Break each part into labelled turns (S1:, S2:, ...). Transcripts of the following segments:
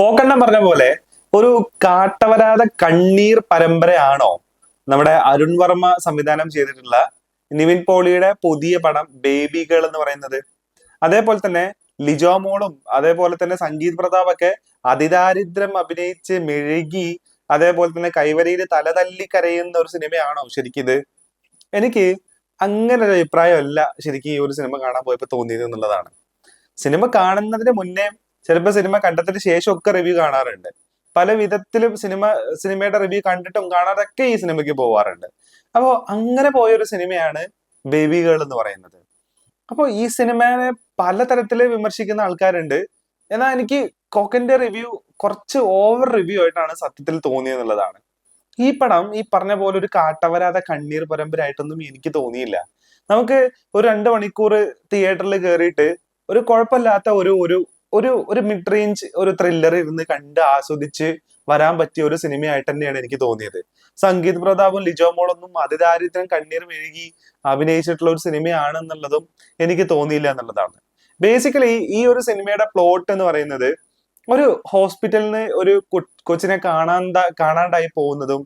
S1: കോക്കണ്ണൻ പറഞ്ഞ പോലെ ഒരു കാട്ടവരാത കണ്ണീർ പരമ്പരയാണോ? നമ്മുടെ അരുൺ വർമ്മ സംവിധാനം ചെയ്തിട്ടുള്ള നിവിൻ പോളിയുടെ പുതിയ പടം ബേബി ഗേൾ എന്ന് പറയുന്നത്. അതേപോലെ തന്നെ ലിജോ മോളും അതേപോലെ തന്നെ സംഗീത് പ്രതാപ് ഒക്കെ അതിദാരിദ്ര്യം അഭിനയിച്ച് മെഴുകി അതേപോലെ തന്നെ കൈവരിയിൽ തലതല്ലി കരയുന്ന ഒരു സിനിമയാണോ ശരിക്കും ഇത്? എനിക്ക് അങ്ങനെ ഒരു അഭിപ്രായമല്ല ശരിക്കും ഈ ഒരു സിനിമ കാണാൻ പോയപ്പോ തോന്നിയത് എന്നുള്ളതാണ്. സിനിമ കാണുന്നതിന് മുന്നേ ചിലപ്പോൾ സിനിമ കണ്ടതിന് ശേഷം ഒക്കെ റിവ്യൂ കാണാറുണ്ട്. പല വിധത്തിലും സിനിമ സിനിമയുടെ റിവ്യൂ കണ്ടിട്ടും കാണാതൊക്കെ ഈ സിനിമയ്ക്ക് പോവാറുണ്ട്. അപ്പോൾ അങ്ങനെ പോയൊരു സിനിമയാണ് ബേബി ഗേൾ എന്ന് പറയുന്നത്. അപ്പോൾ ഈ സിനിമയെ പലതരത്തിൽ വിമർശിക്കുന്ന ആൾക്കാരുണ്ട്. എന്നാൽ എനിക്ക് കോക്കന്റെ റിവ്യൂ കുറച്ച് ഓവർ റിവ്യൂ ആയിട്ടാണ് സത്യത്തിൽ തോന്നിയെന്നുള്ളതാണ് ഈ പടം ഈ പറഞ്ഞ പോലെ ഒരു കാട്ടവരാത കണ്ണീർ പരമ്പരയായിട്ടൊന്നും എനിക്ക് തോന്നിയില്ല. നമുക്ക് ഒരു രണ്ട് മണിക്കൂർ തിയേറ്ററിൽ കയറിയിട്ട് ഒരു കുഴപ്പമില്ലാത്ത ഒരു ഒരു ഒരു ഒരു മിഡ് റേഞ്ച് ഒരു ത്രില്ലർ ഇരുന്ന് കണ്ട് ആസ്വദിച്ച് വരാൻ പറ്റിയ ഒരു സിനിമയായിട്ട് തന്നെയാണ് എനിക്ക് തോന്നിയത്. സംഗീത് പ്രതാപും ലിജോ മോളൊന്നും അതിദാരിദ്ര്യം കണ്ണീർ മെഴുകി അഭിനയിച്ചിട്ടുള്ള ഒരു സിനിമയാണെന്നുള്ളതും എനിക്ക് തോന്നിയില്ല എന്നുള്ളതാണ്. ബേസിക്കലി ഈ ഒരു സിനിമയുടെ പ്ലോട്ട് എന്ന് പറയുന്നത് ഒരു ഹോസ്പിറ്റലിന് ഒരു കൊച്ചിനെ കാണാൻ കാണാണ്ടായി പോകുന്നതും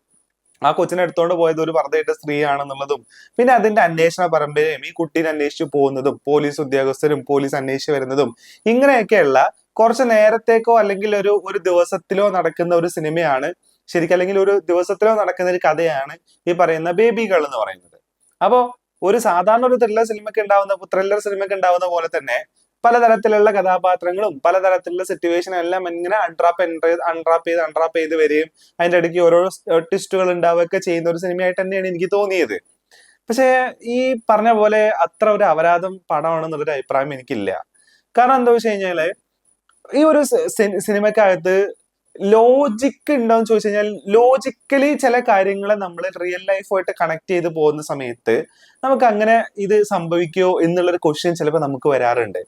S1: ആ കൊച്ചിനെ എടുത്തോണ്ട് പോയത് ഒരു പറഞ്ഞിട്ട് സ്ത്രീയാണെന്നുള്ളതും പിന്നെ അതിന്റെ അന്വേഷണ പരമ്പരയും ഈ കുട്ടീനെ അന്വേഷിച്ചു പോകുന്നതും പോലീസ് ഉദ്യോഗസ്ഥരും പോലീസ് അന്വേഷിച്ചു വരുന്നതും ഇങ്ങനെയൊക്കെയുള്ള കുറച്ച് നേരത്തേക്കോ അല്ലെങ്കിൽ ഒരു ഒരു ദിവസത്തിലോ നടക്കുന്ന ഒരു സിനിമയാണ് ശരിക്കും അല്ലെങ്കിൽ ഒരു ദിവസത്തിലോ നടക്കുന്ന ഒരു കഥയാണ് ഈ പറയുന്ന ബേബി ഗേൾ എന്ന് പറയുന്നത്. അപ്പോ ഒരു സാധാരണ ഒരു ത്രില്ലർ സിനിമയ്ക്ക് ഉണ്ടാവുന്ന ത്രില്ലർ സിനിമയ്ക്ക് ഉണ്ടാവുന്ന പോലെ തന്നെ പലതരത്തിലുള്ള കഥാപാത്രങ്ങളും പലതരത്തിലുള്ള സിറ്റുവേഷനും എല്ലാം ഇങ്ങനെ അൺട്രാപ്പ് അൺട്രാപ്പ് ചെയ്ത് അൺട്രാപ്പ് ചെയ്ത് വരികയും അതിന്റെ ഇടയ്ക്ക് ഓരോ ട്വിസ്റ്റുകൾ ഉണ്ടാവുകയൊക്കെ ചെയ്യുന്ന ഒരു സിനിമയായിട്ട് തന്നെയാണ് എനിക്ക് തോന്നിയത്. പക്ഷേ ഈ പറഞ്ഞ പോലെ അത്ര ഒരു അപരാധം പടമാണെന്നുള്ളൊരു അഭിപ്രായം എനിക്കില്ല. കാരണം എന്താ വെച്ച് കഴിഞ്ഞാൽ ഈ ഒരു സിനിമക്കകത്ത് ലോജിക്ക് ഉണ്ടോന്ന് ചോദിച്ചു കഴിഞ്ഞാൽ ലോജിക്കലി ചില കാര്യങ്ങളെ നമ്മൾ റിയൽ ലൈഫുമായിട്ട് കണക്ട് ചെയ്ത് പോകുന്ന സമയത്ത് നമുക്ക് അങ്ങനെ ഇത് സംഭവിക്കുമോ എന്നുള്ളൊരു ക്വസ്റ്റ്യൻ ചിലപ്പോൾ നമുക്ക് വരാറുണ്ട്.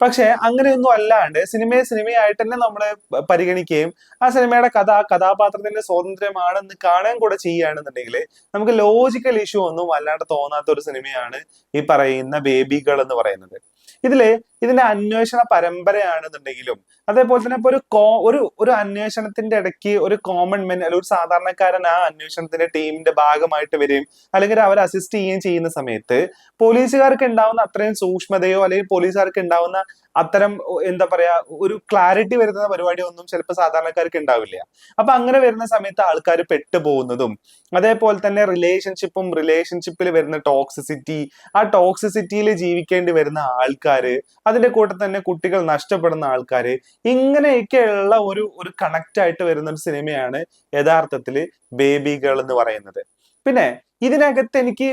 S1: പക്ഷെ അങ്ങനെയൊന്നും അല്ലാണ്ട് സിനിമയെ സിനിമയായിട്ട് തന്നെ നമ്മൾ പരിഗണിക്കുകയും ആ സിനിമയുടെ കഥ ആ കഥാപാത്രത്തിന്റെ സ്വാതന്ത്ര്യമാണെന്ന് കാണാൻ കൂടെ ചെയ്യുകയാണെന്നുണ്ടെങ്കിൽ നമുക്ക് ലോജിക്കൽ ഇഷ്യൂ ഒന്നും അല്ലാണ്ട് തോന്നാത്ത ഒരു സിനിമയാണ് ഈ പറയുന്ന ബേബികൾ എന്ന് പറയുന്നത്. ഇതിൽ ഇതിന്റെ അന്വേഷണ പരമ്പരയാണെന്നുണ്ടെങ്കിലും അതേപോലെ തന്നെ ഇപ്പൊ ഒരു കോ ഒരു ഒരു അന്വേഷണത്തിന്റെ ഇടയ്ക്ക് ഒരു കോമൺ മെൻ അല്ലെങ്കിൽ ഒരു സാധാരണക്കാരൻ ആ അന്വേഷണത്തിന്റെ ടീമിന്റെ ഭാഗമായിട്ട് വരികയും അല്ലെങ്കിൽ അവർ അസിസ്റ്റ് ചെയ്യുകയും ചെയ്യുന്ന സമയത്ത് പോലീസുകാർക്ക് ഉണ്ടാവുന്ന അത്രയും സൂക്ഷ്മതയോ അല്ലെങ്കിൽ പോലീസുകാർക്ക് ഉണ്ടാവുന്ന അത്തരം എന്താ പറയാ ഒരു ക്ലാരിറ്റി വരുന്ന പരിപാടി ഒന്നും ചിലപ്പോൾ സാധാരണക്കാർക്ക് ഉണ്ടാവില്ല. അപ്പൊ അങ്ങനെ വരുന്ന സമയത്ത് ആൾക്കാർ പെട്ടുപോകുന്നതും അതേപോലെ തന്നെ റിലേഷൻഷിപ്പും റിലേഷൻഷിപ്പിൽ വരുന്ന ടോക്സിസിറ്റി ആ ടോക്സിസിറ്റിയിൽ ജീവിക്കേണ്ടി വരുന്ന ആൾക്കാര് അതിന്റെ കൂട്ടത്തിൽ തന്നെ കുട്ടികൾ നഷ്ടപ്പെടുന്ന ആൾക്കാര് ഇങ്ങനെയൊക്കെയുള്ള ഒരു ഒരു കണക്റ്റ് ആയിട്ട് വരുന്ന ഒരു സിനിമയാണ് യഥാർത്ഥത്തിൽ ബേബി ഗേൾ എന്ന് പറയുന്നത്. പിന്നെ ഇതിനകത്ത് എനിക്ക്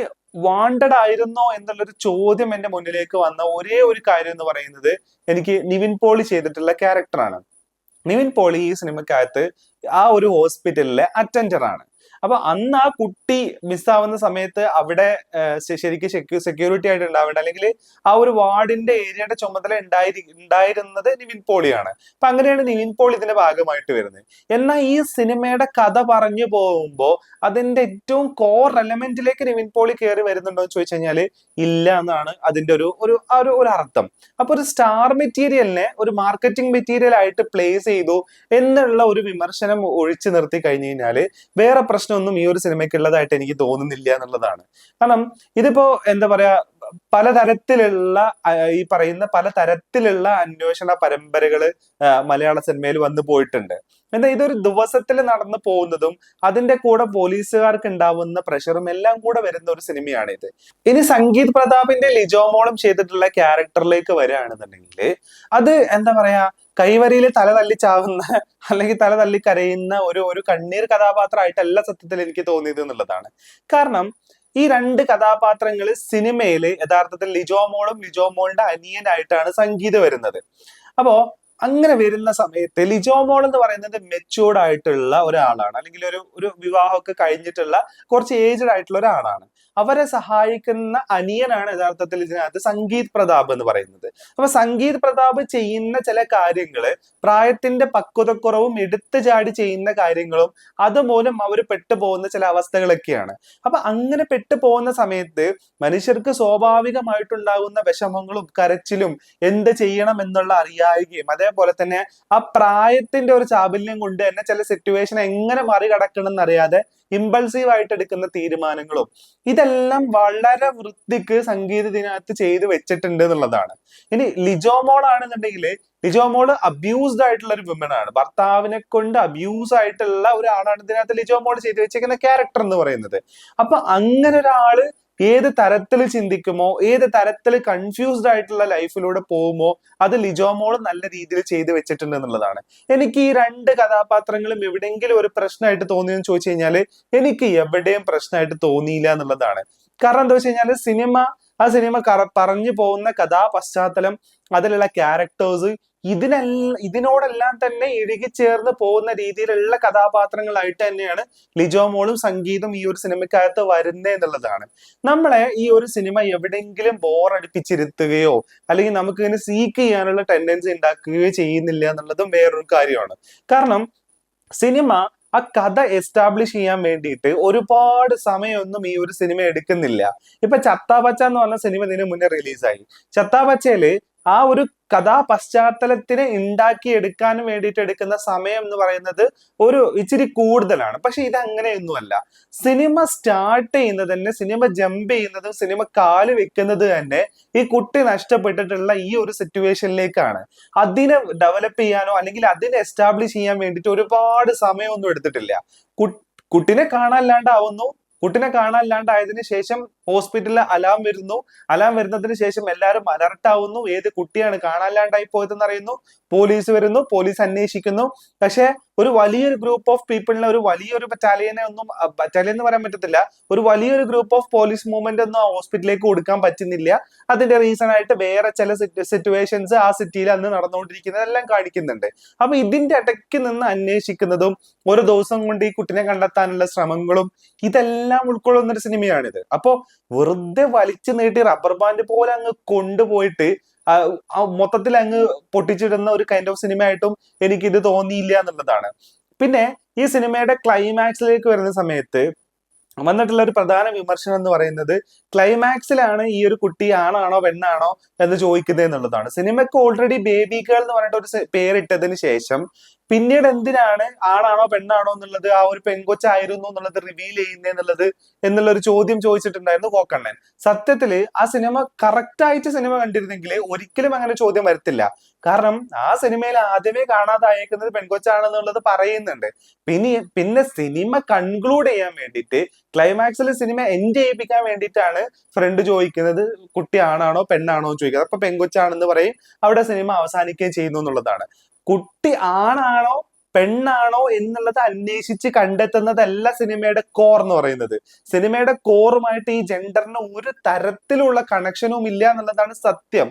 S1: വാണ്ടഡ് ആയിരുന്നോ എന്നുള്ളൊരു ചോദ്യം എന്റെ മുന്നിലേക്ക് വന്ന ഒരേ ഒരു കാര്യം എന്ന് പറയുന്നത് എനിക്ക് നിവിൻ പോളി ചെയ്തിട്ടുള്ള ക്യാരക്ടറാണ് നിവിൻ പോളി ഈ സിനിമക്കകത്ത് ആ ഒരു ഹോസ്പിറ്റലിലെ അറ്റൻഡർ ആണ്. അപ്പൊ അന്ന് ആ കുട്ടി മിസ്സാവുന്ന സമയത്ത് അവിടെ ശരിക്കും സെക്യൂരിറ്റി ആയിട്ട് ഉണ്ടാവേണ്ട. അല്ലെങ്കിൽ ആ ഒരു വാർഡിന്റെ ഏരിയയുടെ ചുമതല ഉണ്ടായി ഉണ്ടായിരുന്നത് നിവിൻ പോളിയാണ്. അപ്പൊ അങ്ങനെയാണ് നിവിൻ പോളി ഇതിന്റെ ഭാഗമായിട്ട് വരുന്നത്. എന്നാൽ ഈ സിനിമയുടെ കഥ പറഞ്ഞു പോകുമ്പോൾ അതിന്റെ ഏറ്റവും കോർ എലമെന്റിലേക്ക് നിവിൻ പോളി കയറി വരുന്നുണ്ടോ എന്ന് ചോദിച്ചു കഴിഞ്ഞാൽ ഇല്ല എന്നാണ് അതിന്റെ ഒരു ഒരു ഒരു അർത്ഥം. അപ്പൊ ഒരു സ്റ്റാർ മെറ്റീരിയലിനെ ഒരു മാർക്കറ്റിംഗ് മെറ്റീരിയൽ ആയിട്ട് പ്ലേസ് ചെയ്തു എന്നുള്ള ഒരു വിമർശനം ഒഴിച്ചു നിർത്തി കഴിഞ്ഞു കഴിഞ്ഞാൽ വേറെ പ്രശ്നമൊന്നും ഈ ഒരു സിനിമയ്ക്ക് ഉള്ളതായിട്ട് എനിക്ക് തോന്നുന്നില്ല എന്നുള്ളതാണ്. കാരണം ഇതിപ്പോ എന്താ പറയാ പലതരത്തിലുള്ള ഈ പറയുന്ന പലതരത്തിലുള്ള അന്വേഷണ പരമ്പരകൾ മലയാള സിനിമയിൽ വന്നു പോയിട്ടുണ്ട്. എന്താ ഇതൊരു ദിവസത്തിൽ നടന്നു പോകുന്നതും അതിന്റെ കൂടെ പോലീസുകാർക്ക് ഉണ്ടാവുന്ന പ്രഷറും എല്ലാം കൂടെ വരുന്ന ഒരു സിനിമയാണ് ഇത് ഇനി സംഗീത് പ്രതാപിന്റെ ലിജോമോളം ചെയ്തിട്ടുള്ള ക്യാരക്ടറിലേക്ക് വരികയാണെന്നുണ്ടെങ്കിൽ അത് എന്താ പറയാ കൈവരിയിൽ തല തല്ലി ചാവുന്ന അല്ലെങ്കിൽ തല തല്ലി കരയുന്ന ഒരു ഒരു കണ്ണീർ കഥാപാത്രമായിട്ടല്ല സത്യത്തിൽ എനിക്ക് തോന്നിയത് എന്നുള്ളതാണ്. കാരണം ഈ രണ്ട് കഥാപാത്രങ്ങൾ സിനിമയിൽ യഥാർത്ഥത്തിൽ ലിജോമോളും ലിജോമോളുടെ അനിയനായിട്ടാണ് സംഗീതം വരുന്നത്. അപ്പോ അങ്ങനെ വരുന്ന സമയത്ത് ലിജോമോൾ എന്ന് പറയുന്നത് മെച്ചൂർഡ് ആയിട്ടുള്ള ഒരാളാണ്. അല്ലെങ്കിൽ ഒരു ഒരു വിവാഹമൊക്കെ കഴിഞ്ഞിട്ടുള്ള കുറച്ച് ഏജ്ഡ് ആയിട്ടുള്ള ഒരാളാണ്. അവരെ സഹായിക്കുന്ന അനിയനാണ് യഥാർത്ഥത്തിൽ ഇതിനകത്ത് സംഗീത് പ്രതാപ് എന്ന് പറയുന്നത്. അപ്പൊ സംഗീത് പ്രതാപ് ചെയ്യുന്ന ചില കാര്യങ്ങൾ പ്രായത്തിന്റെ പക്വതക്കുറവും എടുത്തു ചാടി ചെയ്യുന്ന കാര്യങ്ങളും അതുമൂലം അവർ പെട്ടുപോകുന്ന ചില അവസ്ഥകളൊക്കെയാണ്. അപ്പൊ അങ്ങനെ പെട്ടുപോകുന്ന സമയത്ത് മനുഷ്യർക്ക് സ്വാഭാവികമായിട്ടുണ്ടാകുന്ന വിഷമങ്ങളും കരച്ചിലും എന്ത് ചെയ്യണം എന്നുള്ള അറിയായികയും അതേപോലെ തന്നെ ആ പ്രായത്തിന്റെ ഒരു ചാബല്യം കൊണ്ട് തന്നെ ചില സിറ്റുവേഷൻ എങ്ങനെ മറികടക്കണം എന്നറിയാതെ ഇമ്പൾസീവ് ആയിട്ട് എടുക്കുന്ന തീരുമാനങ്ങളും. ഇതെല്ലാം വളരെ വൃത്തിക്ക് സംഗീത സംഗീതത്തിനകത്ത് ചെയ്തു വെച്ചിട്ടുണ്ട് എന്നുള്ളതാണ്. ഇനി ലിജോമോൾ ആണെന്നുണ്ടെങ്കിൽ ലിജോമോൾ അബ്യൂസ്ഡ് ആയിട്ടുള്ള ഒരു വിമൻ ആണ്. ഭർത്താവിനെ കൊണ്ട് അബ്യൂസ് ആയിട്ടുള്ള ഒരാളാണ് ഇതിനകത്ത് ലിജോമോൾ ചെയ്തു വെച്ചേക്കുന്ന ക്യാരക്ടർ എന്ന് പറയുന്നത്. അപ്പൊ അങ്ങനെ ഒരാൾ ഏത് തരത്തിൽ ചിന്തിക്കുമോ ഏത് തരത്തിൽ കൺഫ്യൂസ്ഡ് ആയിട്ടുള്ള ലൈഫിലൂടെ പോകുമോ അത് ലിജോമോൾ നല്ല രീതിയിൽ ചെയ്തു വെച്ചിട്ടുണ്ട് എന്നുള്ളതാണ്. എനിക്ക് ഈ രണ്ട് കഥാപാത്രങ്ങളും എവിടെയെങ്കിലും ഒരു പ്രശ്നമായിട്ട് തോന്നിയെന്ന് ചോദിച്ചു കഴിഞ്ഞാൽ എനിക്ക് എവിടെയും പ്രശ്നമായിട്ട് തോന്നിയില്ല എന്നുള്ളതാണ്. കാരണം എന്താ വെച്ച് കഴിഞ്ഞാൽ സിനിമ ആ സിനിമ കറ- പറഞ്ഞു പോകുന്ന കഥാപശ്ചാത്തലം അതിലുള്ള ക്യാരക്ടേഴ്സ് ഇതിനെല്ലാം ഇതിനോടെല്ലാം തന്നെ ഇഴുകിച്ചേർന്ന് പോകുന്ന രീതിയിലുള്ള കഥാപാത്രങ്ങളായിട്ട് തന്നെയാണ് ലിജോ മോളും സംഗീതം ഈ ഒരു സിനിമക്കകത്ത് വരുന്നത് എന്നുള്ളതാണ്. നമ്മളെ ഈ ഒരു സിനിമ എവിടെയെങ്കിലും ബോറടിപ്പിച്ചിരുത്തുകയോ അല്ലെങ്കിൽ നമുക്ക് ഇങ്ങനെ സീക്ക് ചെയ്യാനുള്ള ടെൻഡൻസി ഉണ്ടാക്കുകയോ ചെയ്യുന്നില്ല എന്നുള്ളതും വേറൊരു കാര്യമാണ്. കാരണം സിനിമ ആ കഥ എസ്റ്റാബ്ലിഷ് ചെയ്യാൻ വേണ്ടിയിട്ട് ഒരുപാട് സമയമൊന്നും ഈ ഒരു സിനിമ എടുക്കുന്നില്ല. ഇപ്പൊ ചത്താപച്ച എന്ന് പറഞ്ഞ സിനിമ ഇതിന് മുന്നേ റിലീസായി ചത്താപച്ചയിൽ ആ ഒരു കഥാ പശ്ചാത്തലത്തിനെ ഉണ്ടാക്കിയെടുക്കാൻ വേണ്ടിയിട്ട് എടുക്കുന്ന സമയം എന്ന് പറയുന്നത് ഒരു ഇച്ചിരി കൂടുതലാണ്. പക്ഷെ ഇത് അങ്ങനെയൊന്നുമല്ല സിനിമ സ്റ്റാർട്ട് ചെയ്യുന്നത് തന്നെ സിനിമ ജമ്പ് ചെയ്യുന്നതും സിനിമ കാൽ വെക്കുന്നത് തന്നെ ഈ കുട്ടി നഷ്ടപ്പെട്ടിട്ടുള്ള ഈ ഒരു സിറ്റുവേഷനിലേക്കാണ്. അതിനെ ഡെവലപ്പ് ചെയ്യാനോ അല്ലെങ്കിൽ അതിനെ എസ്റ്റാബ്ലിഷ് ചെയ്യാൻ വേണ്ടിയിട്ട് ഒരുപാട് സമയമൊന്നും എടുത്തിട്ടില്ല. കുട്ടിനെ കാണാനില്ലാണ്ടാവുന്നു. കുട്ടിനെ കാണാനില്ലാണ്ടായതിനു ശേഷം ഹോസ്പിറ്റലിൽ അലാം വരുന്നു. അലാം വരുന്നതിന് ശേഷം എല്ലാവരും അലർട്ട് ആവുന്നു. ഏത് കുട്ടിയാണ് കാണാല്ലാണ്ടായി പോയതെന്ന് അറിയുന്നു. പോലീസ് വരുന്നു. പോലീസ് അന്വേഷിക്കുന്നു. പക്ഷേ ഒരു വലിയൊരു ഗ്രൂപ്പ് ഓഫ് പീപ്പിളിനെ ഒരു വലിയൊരു ബറ്റാലിയനെ ഒന്നും ബറ്റാലിയൻ എന്ന് പറയാൻ പറ്റത്തില്ല. ഒരു വലിയൊരു ഗ്രൂപ്പ് ഓഫ് പോലീസ് മൂവ്മെന്റ് ഒന്നും ആ ഹോസ്പിറ്റലിലേക്ക് കൊടുക്കാൻ പറ്റുന്നില്ല. അതിന്റെ റീസൺ ആയിട്ട് വേറെ ചില സിറ്റുവേഷൻസ് ആ സിറ്റിയിൽ അന്ന് നടന്നുകൊണ്ടിരിക്കുന്നതെല്ലാം കാണിക്കുന്നുണ്ട്. അപ്പൊ ഇതിന്റെ ഇടയ്ക്ക് നിന്ന് അന്വേഷിക്കുന്നതും ഒരു ദിവസം കൊണ്ട് ഈ കുട്ടിനെ കണ്ടെത്താനുള്ള ശ്രമങ്ങളും ഇതെല്ലാം ഉൾക്കൊള്ളുന്ന ഒരു സിനിമയാണിത് അപ്പോ വെറുതെ വലിച്ചു നീട്ടി റബ്ബർ ബാൻഡ് പോലെ അങ്ങ് കൊണ്ടുപോയിട്ട് മൊത്തത്തിൽ അങ്ങ് പൊട്ടിച്ചിടുന്ന ഒരു കൈൻഡ് ഓഫ് സിനിമ ആയിട്ടും എനിക്ക് ഇത് തോന്നിയില്ല എന്നുള്ളതാണ്. പിന്നെ ഈ സിനിമയുടെ ക്ലൈമാക്സിലേക്ക് വരുന്ന സമയത്ത് വന്നിട്ടുള്ള ഒരു പ്രധാന വിമർശനം എന്ന് പറയുന്നത് ക്ലൈമാക്സിലാണ് ഈ ഒരു കുട്ടി ആണാണോ പെണ്ണാണോ എന്ന് ചോദിക്കുന്നത് എന്നുള്ളതാണ്. സിനിമയ്ക്ക് ഓൾറെഡി ബേബി ഗേൾ എന്ന് പറഞ്ഞിട്ട് ഒരു പേരിട്ടതിന് ശേഷം പിന്നീട് എന്തിനാണ് ആണാണോ പെണ്ണാണോ എന്നുള്ളത് ആ ഒരു പെൺകൊച്ചായിരുന്നു എന്നുള്ളത് റിവീൽ ചെയ്യുന്നത് എന്നുള്ളത് എന്നുള്ള ഒരു ചോദ്യം ചോദിച്ചിട്ടുണ്ടായിരുന്നു കോക്കണ്ണൻ സത്യത്തിൽ ആ സിനിമ കറക്റ്റ് ആയിട്ട് സിനിമ കണ്ടിരുന്നെങ്കിൽ ഒരിക്കലും അങ്ങനെ ചോദ്യം വരത്തില്ല. കാരണം ആ സിനിമയിൽ ആദ്യമേ കാണാതായേക്കുന്നത് പെൺകൊച്ചാണെന്നുള്ളത് പറയുന്നുണ്ട്. പിന്നെ പിന്നെ സിനിമ കൺക്ലൂഡ് ചെയ്യാൻ വേണ്ടിയിട്ട് ക്ലൈമാക്സിൽ സിനിമ എൻഡ് ചെയ്യിപ്പിക്കാൻ വേണ്ടിയിട്ടാണ് ഫ്രണ്ട് ചോദിക്കുന്നത് കുട്ടി ആണാണോ പെണ്ണാണോ ചോദിക്കുന്നത്. അപ്പൊ പെൺകൊച്ചാണെന്ന് പറയും അവിടെ സിനിമ അവസാനിക്കുകയും ചെയ്യുന്നു എന്നുള്ളതാണ്. കുട്ടി ആണാണോ പെണ്ണാണോ എന്നുള്ളത് അന്വേഷിച്ച് കണ്ടെത്തുന്നതല്ല സിനിമയുടെ കോർ എന്ന് പറയുന്നത്. സിനിമയുടെ കോറുമായിട്ട് ഈ ജെൻഡറിന് ഒരു തരത്തിലുള്ള കണക്ഷനും ഇല്ല എന്നുള്ളതാണ് സത്യം.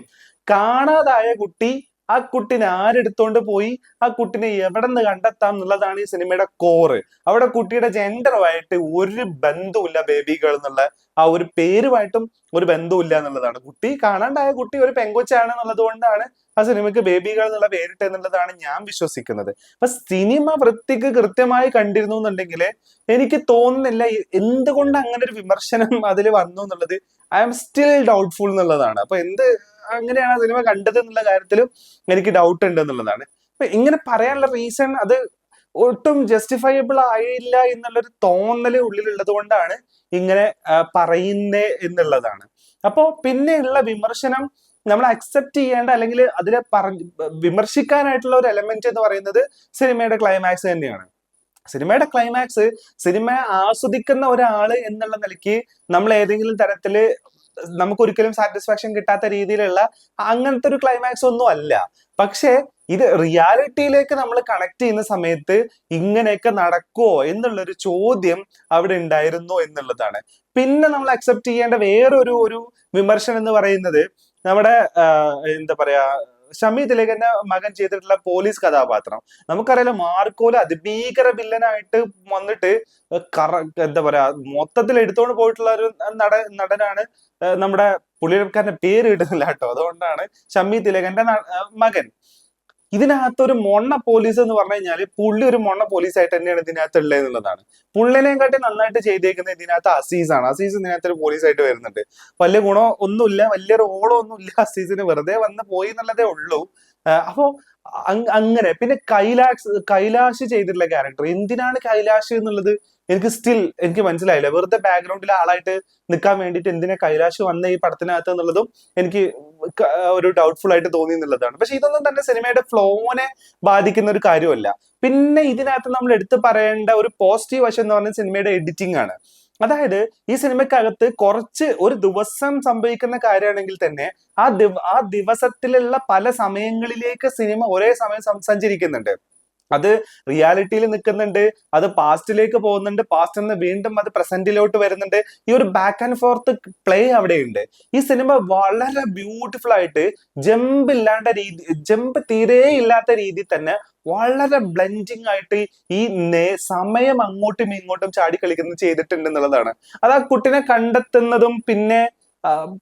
S1: കാണാതായ കുട്ടി ആ കുട്ടിനെ ആരെടുത്തോണ്ട് പോയി? ആ കുട്ടിനെ എവിടെ നിന്ന് കണ്ടെത്താം എന്നുള്ളതാണ് ഈ സിനിമയുടെ കോറ് അവിടെ കുട്ടിയുടെ ജെൻഡറുമായിട്ട് ഒരു ബന്ധവുമില്ല ബേബികൾ എന്നുള്ള ആ ഒരു പേരുമായിട്ടും ഒരു ബന്ധവുമില്ല എന്നുള്ളതാണ്. കുട്ടി കാണാണ്ടായ കുട്ടി ഒരു പെങ്കൊച്ചാണ് എന്നുള്ളത് കൊണ്ടാണ് ആ സിനിമയ്ക്ക് ബേബികൾ എന്നുള്ള പേരിട്ട് എന്നുള്ളതാണ് ഞാൻ വിശ്വസിക്കുന്നത്. അപ്പൊ സിനിമ വൃത്തിക്ക് കൃത്യമായി കണ്ടിരുന്നു എന്നുണ്ടെങ്കിൽ എനിക്ക് തോന്നുന്നില്ല എന്തുകൊണ്ട് അങ്ങനെ ഒരു വിമർശനം അതിൽ വന്നു എന്നുള്ളത്. ഐ ആം സ്റ്റിൽ ഡൗട്ട്ഫുൾ എന്നുള്ളതാണ്. അപ്പൊ എന്ത് അങ്ങനെയാണ് സിനിമ കണ്ടത് എന്നുള്ള കാര്യത്തിലും എനിക്ക് ഡൗട്ട് ഉണ്ട് എന്നുള്ളതാണ്. അപ്പൊ ഇങ്ങനെ പറയാനുള്ള റീസൺ അത് ഒട്ടും ജസ്റ്റിഫയബിൾ ആയില്ല എന്നുള്ളൊരു തോന്നൽ ഉള്ളിലുള്ളത് കൊണ്ടാണ് ഇങ്ങനെ പറയുന്നേ എന്നുള്ളതാണ്. അപ്പോ പിന്നെയുള്ള വിമർശനം നമ്മൾ അക്സെപ്റ്റ് ചെയ്യേണ്ട അല്ലെങ്കിൽ അതിനെ പറഞ്ഞ് വിമർശിക്കാനായിട്ടുള്ള ഒരു എലമെന്റ് എന്ന് പറയുന്നത് സിനിമയുടെ ക്ലൈമാക്സ് തന്നെയാണ്. സിനിമയുടെ ക്ലൈമാക്സ് സിനിമ ആസ്വദിക്കുന്ന ഒരാൾ എന്നുള്ള നിലയ്ക്ക് നമ്മൾ ഏതെങ്കിലും തരത്തിൽ നമുക്ക് ഒരിക്കലും സാറ്റിസ്ഫാക്ഷൻ കിട്ടാത്ത രീതിയിലുള്ള അങ്ങനത്തെ ഒരു ക്ലൈമാക്സ് ഒന്നും അല്ല. പക്ഷേ ഇത് റിയാലിറ്റിയിലേക്ക് നമ്മൾ കണക്ട് ചെയ്യുന്ന സമയത്ത് ഇങ്ങനെയൊക്കെ നടക്കുമോ എന്നുള്ളൊരു ചോദ്യം അവിടെ ഉണ്ടായിരുന്നു എന്നുള്ളതാണ്. പിന്നെ നമ്മൾ അക്സെപ്റ്റ് ചെയ്യേണ്ട വേറൊരു ഒരു വിമർശനം എന്ന് പറയുന്നത് നമ്മുടെ എന്താ പറയാ ഷമി തിലകന്റെ മകൻ ചെയ്തിട്ടുള്ള പോലീസ് കഥാപാത്രം. നമുക്കറിയാലോ മാർക്കോൽ അതിഭീകര വില്ലനായിട്ട് വന്നിട്ട് കറ എന്താ പറയാ മൊത്തത്തിൽ എടുത്തോണ്ട് പോയിട്ടുള്ള ഒരു നട നടനാണ് നമ്മുടെ പുള്ളിക്കാരന്റെ പേര് കിട്ടുന്നില്ല കേട്ടോ. അതുകൊണ്ടാണ് ഷമി തിലകന്റെ മകൻ. ഇതിനകത്ത് ഒരു മൊണ്ണ പോലീസ് എന്ന് പറഞ്ഞു കഴിഞ്ഞാൽ പുള്ളി ഒരു മൊണ്ണ പോലീസ് ആയിട്ട് തന്നെയാണ് ഇതിനകത്ത് ഉള്ളത് എന്നുള്ളതാണ്. പുള്ളിനെയും കാട്ടി നന്നായിട്ട് ചെയ്തേക്കുന്നത് ഇതിനകത്ത് അസീസാണ് അസീസ് ഇതിനകത്ത് ഒരു പോലീസ് ആയിട്ട് വരുന്നുണ്ട്. വലിയ ഗുണം ഒന്നുമില്ല വലിയ റോളോ ഒന്നുമില്ല അസീസിന്. വെറുതെ വന്ന് പോയി എന്നുള്ളതേ ഉള്ളൂ. അപ്പോ അങ്ങനെ. പിന്നെ കൈലാഷ് കൈലാഷ് ചെയ്തിട്ടുള്ള ക്യാരക്ടർ എന്തിനാണ് കൈലാഷ് എന്നുള്ളത്? എനിക്ക് സ്റ്റിൽ എനിക്ക് മനസ്സിലായില്ല. വെറുതെ ബാക്ക്ഗ്രൗണ്ടിലെ ആളായിട്ട് നിൽക്കാൻ വേണ്ടിയിട്ട് എന്തിനാ കൈലാശ് വന്ന ഈ പടത്തിനകത്ത് എന്നുള്ളതും എനിക്ക് ഒരു ഡൗട്ട്ഫുൾ ആയിട്ട് തോന്നി എന്നുള്ളതാണ്. പക്ഷെ ഇതൊന്നും തന്നെ സിനിമയുടെ ഫ്ലോനെ ബാധിക്കുന്ന ഒരു കാര്യമല്ല. പിന്നെ ഇതിനകത്ത് നമ്മൾ എടുത്തു പറയേണ്ട ഒരു പോസിറ്റീവ് വശം എന്ന് പറഞ്ഞാൽ സിനിമയുടെ എഡിറ്റിംഗ് ആണ്. അതായത് ഈ സിനിമയ്ക്കകത്ത് കുറച്ച് ഒരു ദിവസം സംഭവിക്കുന്ന കാര്യമാണെങ്കിൽ തന്നെ ആ ആ ദിവസത്തിലുള്ള പല സമയങ്ങളിലേക്ക് സിനിമ ഒരേ സമയം സഞ്ചരിക്കുന്നുണ്ട്. അത് റിയാലിറ്റിയിൽ നിൽക്കുന്നുണ്ട് അത് പാസ്റ്റിലേക്ക് പോകുന്നുണ്ട് പാസ്റ്റിൽ നിന്ന് വീണ്ടും അത് പ്രസന്റിലോട്ട് വരുന്നുണ്ട്. ഈ ഒരു ബാക്ക് ആൻഡ് ഫോർത്ത് പ്ലേ അവിടെയുണ്ട്. ഈ സിനിമ വളരെ ബ്യൂട്ടിഫുൾ ആയിട്ട് ജമ്പ് ഇല്ലാണ്ട രീതി ജമ്പ് തീരെ ഇല്ലാത്ത രീതി തന്നെ വളരെ ബ്ലെൻഡിങ് ആയിട്ട് ഈ നേ- സമയം അങ്ങോട്ടും ഇങ്ങോട്ടും ചാടി കളിക്കുന്നത് ചെയ്തിട്ടുണ്ട് എന്നുള്ളതാണ്. അത് ആ കുട്ടിനെ കണ്ടെത്തുന്നതും പിന്നെ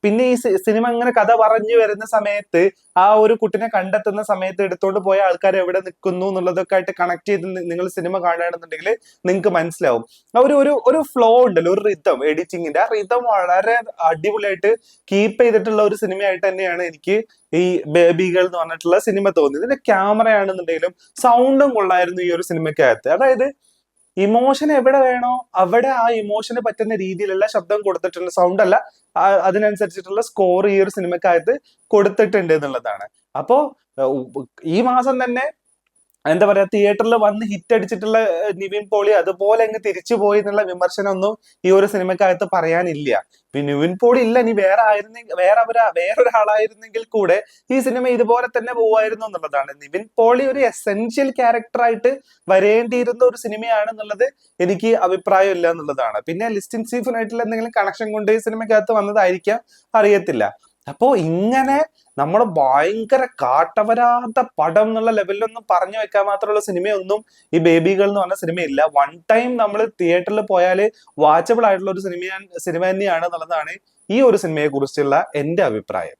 S1: പിന്നെ ഈ സിനിമ അങ്ങനെ കഥ പറഞ്ഞു വരുന്ന സമയത്ത് ആ ഒരു കുട്ടിനെ കണ്ടെത്തുന്ന സമയത്ത് എടുത്തോണ്ട് പോയ ആൾക്കാർ എവിടെ നിൽക്കുന്നു എന്നുള്ളതൊക്കെ ആയിട്ട് കണക്ട് ചെയ്ത് നിങ്ങൾ സിനിമ കാണുകയാണെന്നുണ്ടെങ്കിൽ നിങ്ങൾക്ക് മനസ്സിലാവും. ആ ഒരു ഒരു ഒരു ഫ്ലോ ഉണ്ടല്ലോ ഒരു റിതം എഡിറ്റിങ്ങിന്റെ ആ റിതം വളരെ അടിപൊളിയായിട്ട് കീപ്പ് ചെയ്തിട്ടുള്ള ഒരു സിനിമയായിട്ട് തന്നെയാണ് എനിക്ക് ഈ ബേബികൾ എന്ന് പറഞ്ഞിട്ടുള്ള സിനിമ തോന്നിയത്. ഇതിന്റെ ക്യാമറ ആണെന്നുണ്ടെങ്കിലും സൗണ്ടും കൊള്ളായിരുന്നു ഈ ഒരു സിനിമയ്ക്കകത്ത്. അതായത് ഇമോഷൻ എവിടെ വേണോ അവിടെ ആ ഇമോഷന് പറ്റുന്ന രീതിയിലുള്ള ശബ്ദം കൊടുത്തിട്ടുള്ള സൗണ്ട് അല്ല അതിനനുസരിച്ചിട്ടുള്ള സ്കോർ ഈ ഒരു സിനിമക്കകത്ത് കൊടുത്തിട്ടുണ്ട് എന്നുള്ളതാണ്. അപ്പോ ഈ മാസം തന്നെ എന്താ പറയാ തിയേറ്ററിൽ വന്ന് ഹിറ്റ് അടിച്ചിട്ടുള്ള നിവിൻ പോളി അതുപോലെ അങ്ങ് തിരിച്ചു പോയി എന്നുള്ള വിമർശനമൊന്നും ഈ ഒരു സിനിമക്കകത്ത് പറയാനില്ല. പിന്നെ നിവിൻ പോളി ഇല്ല ഇനി വേറെ ആയിരുന്നെങ്കിൽ വേറെ അവരാ വേറൊരാളായിരുന്നെങ്കിൽ കൂടെ ഈ സിനിമ ഇതുപോലെ തന്നെ പോവായിരുന്നു എന്നുള്ളതാണ്. നിവിൻ പോളി ഒരു എസെൻഷ്യൽ ക്യാരക്ടറായിട്ട് വരേണ്ടിയിരുന്ന ഒരു സിനിമയാണ് എന്നുള്ളത് എനിക്ക് അഭിപ്രായം ഇല്ല എന്നുള്ളതാണ്. പിന്നെ ലിസ്റ്റിൻ സീഫിനായിട്ടുള്ള എന്തെങ്കിലും കണക്ഷൻ കൊണ്ട് ഈ സിനിമക്കകത്ത് വന്നതായിരിക്കാം അറിയത്തില്ല. അപ്പോ ഇങ്ങനെ നമ്മൾ ഭയങ്കര കാട്ടവരാത്ത പടം എന്നുള്ള ലെവലിലൊന്നും പറഞ്ഞു വെക്കാൻ മാത്രമുള്ള സിനിമയൊന്നും ഈ ബേബികൾ എന്ന് പറഞ്ഞ സിനിമയില്ല. വൺ ടൈം നമ്മൾ തിയേറ്ററിൽ പോയാൽ വാച്ചബിൾ ആയിട്ടുള്ള ഒരു സിനിമ സിനിമ തന്നെയാണ് എന്നുള്ളതാണ് ഈ ഒരു സിനിമയെ കുറിച്ചുള്ള എന്റെ അഭിപ്രായം.